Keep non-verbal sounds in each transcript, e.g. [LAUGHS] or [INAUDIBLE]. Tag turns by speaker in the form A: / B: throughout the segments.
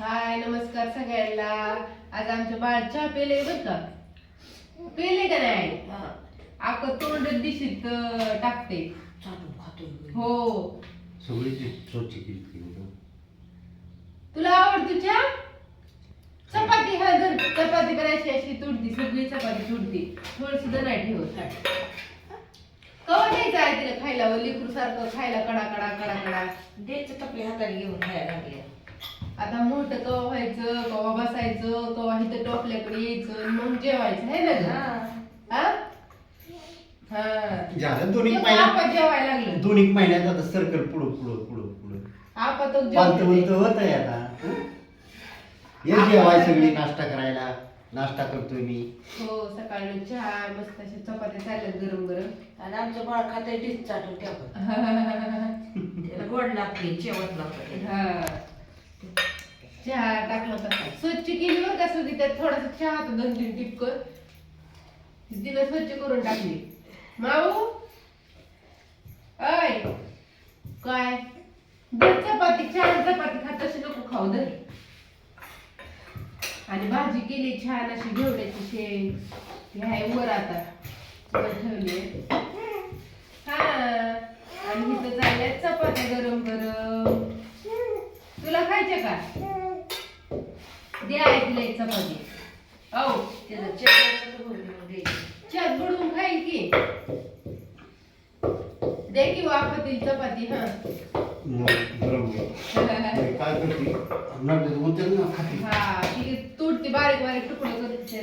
A: हाय नमस्कार सगळ्यांना. आज आमचं बाळ चहा पेले बर का? पेले का नाही? आक तोंड दिशीत टाकते.
B: चालू
A: हो.
C: सगळी ती स्वच्छ केली ती मुलं.
A: तुला आवडतो चहा? चपाती हा जर चपाती करायची अशी तुटती सगळी चपाती तुटती. थोडी सुद्धा नाही ठेवत कवा द्यायचं आहे तिला खायला? लिकरू सारखं खायला कडा कडा कडा कडा.
B: द्यायचं टपली हाताने घेऊन खायला लागले.
A: आता मोठं कवा व्हायचं कवा बसायचं कवा इथं टोपल्याकडे यायचं मग जेवायचं आहे ना ग? हा. हा?
C: झालं दोन एक
A: आपण
C: महिन्यात
A: जेवायला लागलं.
C: दोन एक महिन्यात आता सर्कल पुढं पुढं पुढं पुढं.
A: आपण तो
C: पालत
A: जेवतो
C: बोलत होत आहे आता हं? ये जेवाय सगळी नाश्ता करायला. नाश्ता करतोय मी.
A: हो सकाळी चहा मस्त अशा चपात्या चालल्यात गरम गरम.
B: आणि आमचं बाळ खातंय डिस चाटून ठेवत [LAUGHS] त्याला गोड लागते जेवत लागते
A: हा. चहा टाकला होता. स्वच्छ केली बरं का सगळी त्यात थोडासा चहा होता दोन तीन टिपक. तिला स्वच्छ करून टाकली. माऊ अय काय? दर चपाती छान चपाती खात अशी नको खाऊ दर आणि भाजी केली छान अशी घेवड्याची शेंग. ती आहे वर आता. वर ठेवली. हा. आणि इथं चालल्या चपात्या गरम गरम तुला खायच्या का? तिला एक चपाती औ.
B: त्याचं घेऊन द्यायचं
A: चात बुडवून खाईल की. दे की वाफातील चपाती हा. हा ती तुटते बारीक बारीक तुकडे करते.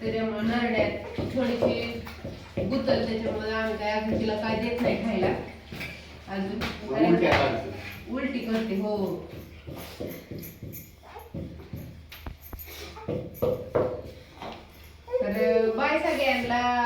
A: त्याच्यामुळे नरड्यात थोडीशी गुतल त्याच्यामुळे आम्ही काय अजून तिला काय देत नाही खायला. अजून. उलटी करते हो. तर बाय सगळ्यांना.